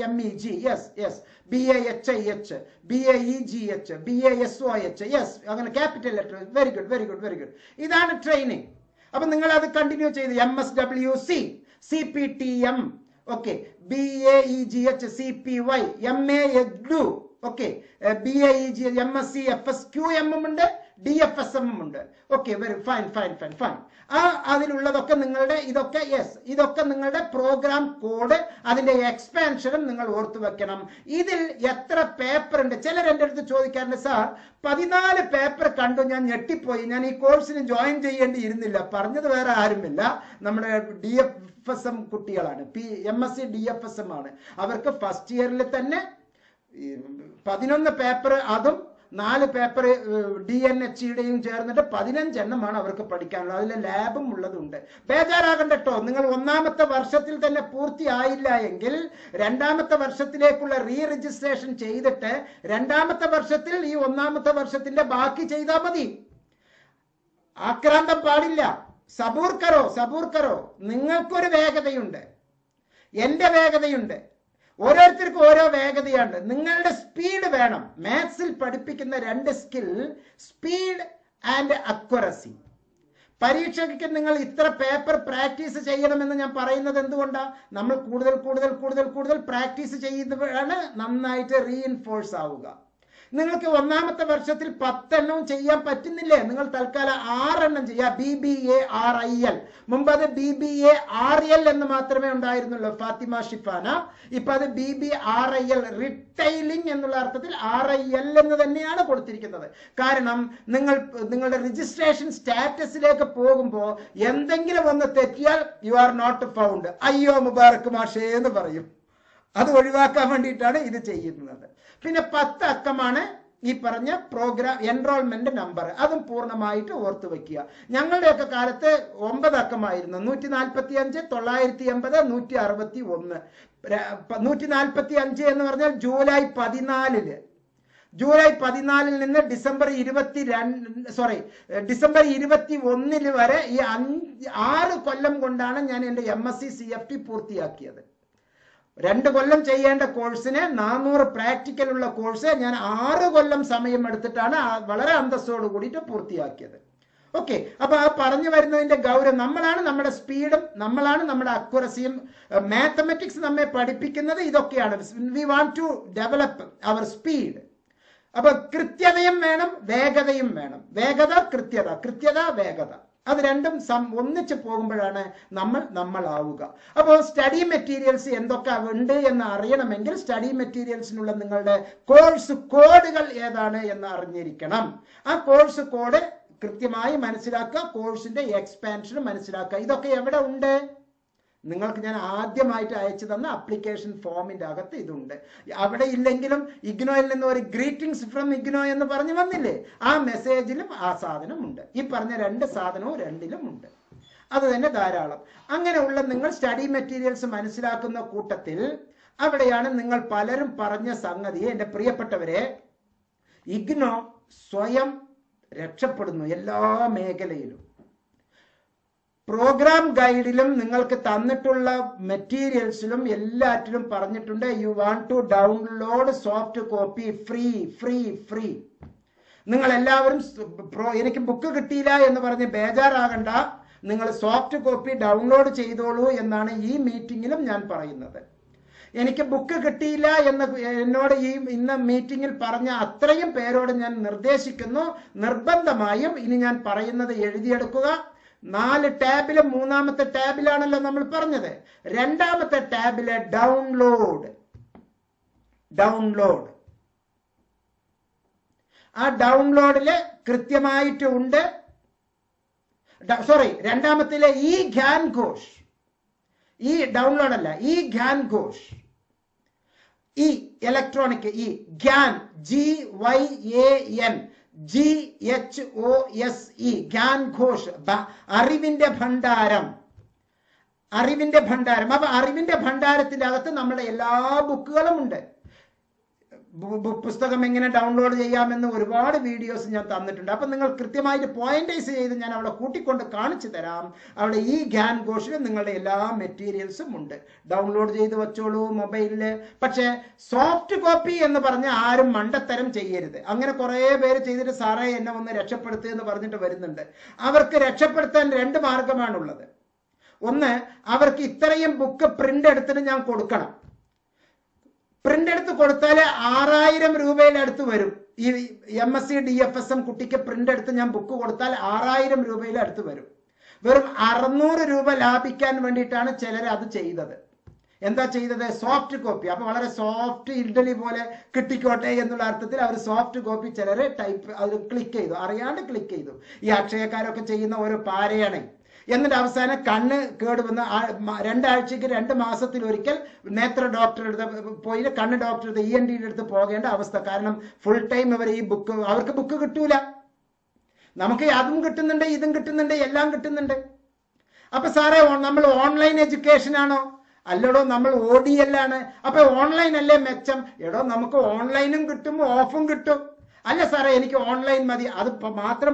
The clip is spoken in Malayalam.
M A H B A E G H B A S O H yes അങ്ങനെ capital letter very good very good very good ഇതാണ് ട്രെയിനിങ് അപ്പൊ നിങ്ങൾ അത് കണ്ടിന്യൂ ചെയ്ത് M S W C C P T M okay B A E G H C P Y M A edu okay B A E G M S C F S Q എമ്മും ഉണ്ട്. ഡി എഫ് എസ് എം ഉണ്ട്. Okay very fine fine fine fine ആ അതിലുള്ളതൊക്കെ നിങ്ങളുടെ ഇതൊക്കെ യെസ് ഇതൊക്കെ നിങ്ങളുടെ പ്രോഗ്രാം കോഡ് അതിന്റെ എക്സ്പാൻഷനും നിങ്ങൾ ഓർത്തു വെക്കണം. ഇതിൽ എത്ര പേപ്പർ ഉണ്ട്? ചിലർ എന്റെ അടുത്ത് ചോദിക്കാറുണ്ട് സാർ പതിനാല് പേപ്പർ കണ്ടു ഞാൻ ഞെട്ടിപ്പോയി. ഞാൻ ഈ കോഴ്സിന് ജോയിൻ ചെയ്യേണ്ടി ഇരുന്നില്ല പറഞ്ഞത് വേറെ ആരുമില്ല. നമ്മുടെ ഡി എഫ് എസ് എം കുട്ടികളാണ്. P M S C D F S M ആണ്. അവർക്ക് ഫസ്റ്റ് ഇയറിൽ തന്നെ പതിനൊന്ന് പേപ്പർ അതും നാല് പേപ്പർ ഡി എൻ എച്ച് യുടെയും ചേർന്നിട്ട് പതിനഞ്ചെണ്ണമാണ് അവർക്ക് പഠിക്കാനുള്ളത്. അതിൽ ലാബും ഉള്ളതുണ്ട്. ബേജാറാകണ്ട കേട്ടോ നിങ്ങൾ ഒന്നാമത്തെ വർഷത്തിൽ തന്നെ പൂർത്തിയായില്ല എങ്കിൽ രണ്ടാമത്തെ വർഷത്തിലേക്കുള്ള റീ രജിസ്ട്രേഷൻ ചെയ്തിട്ട് രണ്ടാമത്തെ വർഷത്തിൽ ഈ ഒന്നാമത്തെ വർഷത്തിന്റെ ബാക്കി ചെയ്താൽ മതി. ആക്രാന്തം പാടില്ല. സബൂർക്കറോ സബൂർക്കറോ സബൂർ കറോ നിങ്ങൾക്കൊരു വേഗതയുണ്ട്. എന്റെ വേഗതയുണ്ട്. ഓരോരുത്തർക്കും ഓരോ വേഗതയുണ്ട്. നിങ്ങളുടെ സ്പീഡ് വേണം. മാത്സിൽ പഠിപ്പിക്കുന്ന രണ്ട് സ്കിൽ സ്പീഡ് ആൻഡ് അക്വറസി പരീക്ഷയ്ക്ക് നിങ്ങൾ ഇത്ര പേപ്പർ പ്രാക്ടീസ് ചെയ്യണമെന്ന് ഞാൻ പറയുന്നത് എന്തുകൊണ്ടാണ് നമ്മൾ കൂടുതൽ കൂടുതൽ കൂടുതൽ കൂടുതൽ പ്രാക്ടീസ് ചെയ്യുന്നവരാണ്. നന്നായിട്ട് റീഇൻഫോഴ്സ് ആവുക. നിങ്ങൾക്ക് ഒന്നാമത്തെ വർഷത്തിൽ പത്തെണ്ണവും ചെയ്യാൻ പറ്റുന്നില്ലേ? നിങ്ങൾ തൽക്കാലം ആറെണ്ണം ചെയ്യുക B B A R I L മുമ്പ് അത് B B A R L എന്ന് മാത്രമേ ഉണ്ടായിരുന്നുള്ളൂ ഫാത്തിമ ഷിഫാന. ഇപ്പൊ അത് B B R I L retailing എന്നുള്ള അർത്ഥത്തിൽ ആർ ഐ എൽ എന്ന് തന്നെയാണ് കൊടുത്തിരിക്കുന്നത്. കാരണം നിങ്ങൾ നിങ്ങളുടെ രജിസ്ട്രേഷൻ സ്റ്റാറ്റസിലേക്ക് പോകുമ്പോൾ എന്തെങ്കിലും ഒന്ന് തെറ്റിയാൽ യു ആർ നോട്ട് ഫൗണ്ട് അയ്യോ മുബാറക് മാഷേ എന്ന് പറയും. അത് ഒഴിവാക്കാൻ വേണ്ടിയിട്ടാണ് ഇത് ചെയ്യുന്നത്. പിന്നെ പത്ത് അക്കമാണ് ഈ പറഞ്ഞ പ്രോഗ്രാം എൻറോൾമെന്റ് നമ്പർ അതും പൂർണമായിട്ട് ഓർത്തു വെക്കുക. ഞങ്ങളുടെയൊക്കെ കാലത്ത് ഒമ്പത് അക്കമായിരുന്നു. നൂറ്റി നാൽപ്പത്തി അഞ്ച് തൊള്ളായിരത്തി എൺപത് നൂറ്റി അറുപത്തി ഒന്ന് നൂറ്റി നാൽപ്പത്തി അഞ്ച് എന്ന് പറഞ്ഞാൽ ജൂലൈ പതിനാലിൽ. ജൂലൈ പതിനാലിൽ നിന്ന് ഡിസംബർ ഇരുപത്തി രണ്ട് സോറി ഡിസംബർ ഇരുപത്തി ഒന്നിൽ വരെ ഈ അഞ്ച് ആറ് കൊല്ലം കൊണ്ടാണ് ഞാൻ എന്റെ M S C C F T പൂർത്തിയാക്കിയത്. രണ്ട് കൊല്ലം ചെയ്യേണ്ട കോഴ്സിന് നാനൂറ് പ്രാക്ടിക്കൽ ഉള്ള കോഴ്സ് ഞാൻ ആറ് കൊല്ലം സമയം എടുത്തിട്ടാണ് വളരെ അന്തസ്സോട് കൂടിയിട്ട് പൂർത്തിയാക്കിയത്. ഓക്കെ അപ്പൊ ആ പറഞ്ഞു വരുന്നതിന്റെ ഗൗരവം നമ്മളാണ് നമ്മുടെ സ്പീഡും നമ്മളാണ് നമ്മുടെ അക്യുറസിയും മാത്തമെറ്റിക്സ് നമ്മെ പഠിപ്പിക്കുന്നത് ഇതൊക്കെയാണ്. We want to develop our speed അപ്പൊ കൃത്യതയും വേണം വേഗതയും വേണം. വേഗത കൃത്യത കൃത്യത വേഗത. അത് രണ്ടും സം ഒന്നിച്ച് പോകുമ്പോഴാണ് നമ്മൾ നമ്മളാവുക. അപ്പോൾ സ്റ്റഡി മെറ്റീരിയൽസ് എന്തൊക്കെ ഉണ്ട് എന്ന് അറിയണമെങ്കിൽ സ്റ്റഡി മെറ്റീരിയൽസിനുള്ള നിങ്ങളുടെ കോഴ്സ് കോഡുകൾ ഏതാണ് എന്ന് അറിഞ്ഞിരിക്കണം. ആ കോഴ്സ് കോഡ് കൃത്യമായി മനസ്സിലാക്കുക കോഴ്സിന്റെ എക്സ്പാൻഷൻ മനസ്സിലാക്കുക. ഇതൊക്കെ എവിടെ ഉണ്ട്? നിങ്ങൾക്ക് ഞാൻ ആദ്യമായിട്ട് അയച്ചു തന്ന അപ്ലിക്കേഷൻ ഫോമിന്റെ അകത്ത് ഇതുണ്ട്. അവിടെ ഇല്ലെങ്കിലും ഇഗ്നോയിൽ നിന്ന് ഒരു ഗ്രീറ്റിംഗ്സ് ഫ്രം ഇഗ്നോ എന്ന് പറഞ്ഞു വന്നില്ലേ? ആ മെസ്സേജിലും ആ സാധനം ഉണ്ട് ഈ പറഞ്ഞ രണ്ട് സാധനവും രണ്ടിലും ഉണ്ട്. അത് തന്നെ ധാരാളം. അങ്ങനെയുള്ള നിങ്ങൾ സ്റ്റഡി മെറ്റീരിയൽസ് മനസ്സിലാക്കുന്ന കൂട്ടത്തിൽ അവിടെയാണ് നിങ്ങൾ പലരും പറഞ്ഞ സംഗതി എന്റെ പ്രിയപ്പെട്ടവരെ ഇഗ്നോ സ്വയം രക്ഷപ്പെടുന്നു എല്ലാ മേഖലയിലും. പ്രോഗ്രാം ഗൈഡിലും നിങ്ങൾക്ക് തന്നിട്ടുള്ള മെറ്റീരിയൽസിലും എല്ലാറ്റിലും പറഞ്ഞിട്ടുണ്ട് you want to download soft copy free free free നിങ്ങൾ എല്ലാവരും എനിക്ക് ബുക്ക് കിട്ടിയില്ല എന്ന് പറഞ്ഞ് ബേജാറാകണ്ട. നിങ്ങൾ സോഫ്റ്റ് കോപ്പി ഡൗൺലോഡ് ചെയ്തോളൂ എന്നാണ് ഈ മീറ്റിംഗിലും ഞാൻ പറയുന്നത്. എനിക്ക് ബുക്ക് കിട്ടിയില്ല എന്ന് എന്നോട് ഈ ഇന്ന് മീറ്റിംഗിൽ പറഞ്ഞ അത്രയും പേരോട് ഞാൻ നിർദ്ദേശിക്കുന്നു. നിർബന്ധമായും ഇനി ഞാൻ പറയുന്നത് എഴുതിയെടുക്കുക. നാല് ടാബിൽ മൂന്നാമത്തെ ടാബിലാണല്ലോ നമ്മൾ പറഞ്ഞത്. രണ്ടാമത്തെ ടാബിൽ ഡൗൺലോഡ് ഡൗൺലോഡ് ആ ഡൗൺലോഡിൽ കൃത്യമായിട്ട് ഉണ്ട്. സോറി രണ്ടാമത്തിലെ ഈ ഖ്യാൻ ഘോഷ്. ഈ ഡൗൺലോഡ് അല്ല ഈ ഖ്യാൻ ഘോഷ്. ഈ ഇലക്ട്രോണിക് ഈ Gyan G Y N G H O S E Gyan Ghosh അറിവിന്റെ ഭണ്ഡാരം. അറിവിന്റെ ഭണ്ഡാരം. അപ്പൊ അറിവിന്റെ ഭണ്ഡാരത്തിന്റെ അകത്ത് നമ്മുടെ എല്ലാ ബുക്കുകളും ഉണ്ട്. പുസ്തകം എങ്ങനെ ഡൗൺലോഡ് ചെയ്യാമെന്ന് ഒരുപാട് വീഡിയോസ് ഞാൻ തന്നിട്ടുണ്ട്. അപ്പം നിങ്ങൾ കൃത്യമായിട്ട് പോയിന്റൈസ് ചെയ്ത് ഞാൻ അവളെ കൂട്ടിക്കൊണ്ട് കാണിച്ചു തരാം. അവിടെ ഈ ഗ്യാൻ ഘോഷിൽ നിങ്ങളുടെ എല്ലാ മെറ്റീരിയൽസും ഉണ്ട്. ഡൗൺലോഡ് ചെയ്ത് വെച്ചോളൂ മൊബൈലിൽ പക്ഷേ സോഫ്റ്റ് കോപ്പി എന്ന് പറഞ്ഞ് ആരും മണ്ടത്തരം ചെയ്യരുത്. അങ്ങനെ കുറേ പേര് ചെയ്തിട്ട് സാറേ എന്നെ ഒന്ന് രക്ഷപ്പെടുത്തുക എന്ന് പറഞ്ഞിട്ട് വരുന്നുണ്ട്. അവർക്ക് രക്ഷപ്പെടുത്താൻ രണ്ട് മാർഗമാണുള്ളത്. ഒന്ന് അവർക്ക് ഇത്രയും ബുക്ക് പ്രിന്റ് എടുത്തിട്ട് ഞാൻ കൊടുക്കണം. പ്രിന്റ് എടുത്ത് കൊടുത്താൽ ആറായിരം രൂപയുടെ അടുത്ത് വരും. ഈ M S C D F S M കുട്ടിക്ക് പ്രിന്റ് എടുത്ത് ഞാൻ ബുക്ക് കൊടുത്താൽ ആറായിരം രൂപയുടെ അടുത്ത് വരും. വെറും അറുന്നൂറ് രൂപ ലാഭിക്കാൻ വേണ്ടിയിട്ടാണ് ചിലർ അത് ചെയ്തത്. എന്താ ചെയ്തത്? സോഫ്റ്റ് കോപ്പി അപ്പൊ വളരെ സോഫ്റ്റ് ഇഡലി പോലെ കിട്ടിക്കോട്ടെ എന്നുള്ള അർത്ഥത്തിൽ അവർ സോഫ്റ്റ് കോപ്പി ചിലരെ ടൈപ്പ് അത് ക്ലിക്ക് ചെയ്തു. അറിയാണ്ട് ക്ലിക്ക് ചെയ്തു. ഈ അക്ഷയക്കാരൊക്കെ ചെയ്യുന്ന ഓരോ പാരയാണ്. എന്നിട്ട് അവസാനം കണ്ണ് കേടുവന്ന് രണ്ടാഴ്ചക്ക് രണ്ട് മാസത്തിൽ ഒരിക്കൽ നേത്ര ഡോക്ടറുടെ അടുത്ത് പോയി കണ്ണ് ഡോക്ടറുടെ ഇ എൻ ഡിയുടെ അടുത്ത് പോകേണ്ട അവസ്ഥ. കാരണം ഫുൾ ടൈം ഇവർ ഈ ബുക്ക് അവർക്ക് ബുക്ക് കിട്ടൂല. നമുക്ക് അതും കിട്ടുന്നുണ്ട് ഇതും കിട്ടുന്നുണ്ട് എല്ലാം കിട്ടുന്നുണ്ട്. അപ്പൊ സാറേ നമ്മൾ ഓൺലൈൻ എഡ്യൂക്കേഷൻ ആണോ? അല്ലടോ നമ്മൾ ഒ ഡി എൽ ആണ്. അപ്പൊ ഓൺലൈൻ അല്ലേ മെച്ചം? എടോ നമുക്ക് ഓൺലൈനും കിട്ടും ഓഫും കിട്ടും. അല്ല സാറേ എനിക്ക് ഓൺലൈൻ മതി. അത് മാത്രം